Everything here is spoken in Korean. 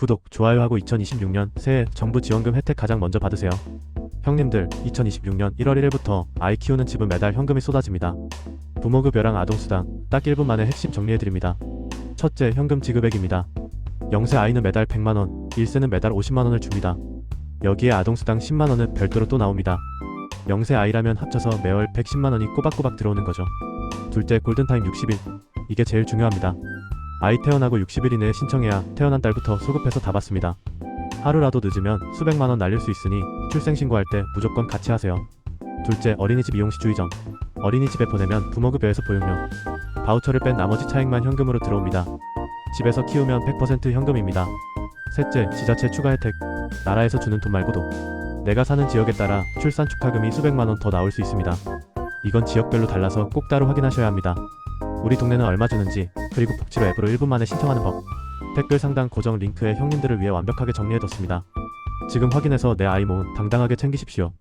구독, 좋아요하고 2026년 새해 정부 지원금 혜택 가장 먼저 받으세요. 형님들, 2026년 1월 1일부터 아이 키우는 집은 매달 현금이 쏟아집니다. 부모급여랑 아동수당, 딱 1분 만에 핵심 정리해드립니다. 첫째, 현금 지급액입니다. 0세 아이는 매달 100만원, 1세는 매달 50만원을 줍니다. 여기에 아동수당 10만원은 별도로 또 나옵니다. 0세 아이라면 합쳐서 매월 110만원이 꼬박꼬박 들어오는 거죠. 둘째, 골든타임 60일. 이게 제일 중요합니다. 아이 태어나고 60일 이내에 신청해야 태어난 달부터 수급해서 다 받습니다. 하루라도 늦으면 수백만 원 날릴 수 있으니 출생신고할 때 무조건 같이 하세요. 둘째, 어린이집 이용 시 주의점. 어린이집에 보내면 부모급여에서 보육료. 바우처를 뺀 나머지 차액만 현금으로 들어옵니다. 집에서 키우면 100% 현금입니다. 셋째, 지자체 추가 혜택. 나라에서 주는 돈 말고도 내가 사는 지역에 따라 출산 축하금이 수백만 원 더 나올 수 있습니다. 이건 지역별로 달라서 꼭 따로 확인하셔야 합니다. 우리 동네는 얼마 주는지 그리고 복지로 앱으로 1분 만에 신청하는 법 댓글 상단 고정 링크에 형님들을 위해 완벽하게 정리해뒀습니다. 지금 확인해서 내 아이 몸 당당하게 챙기십시오.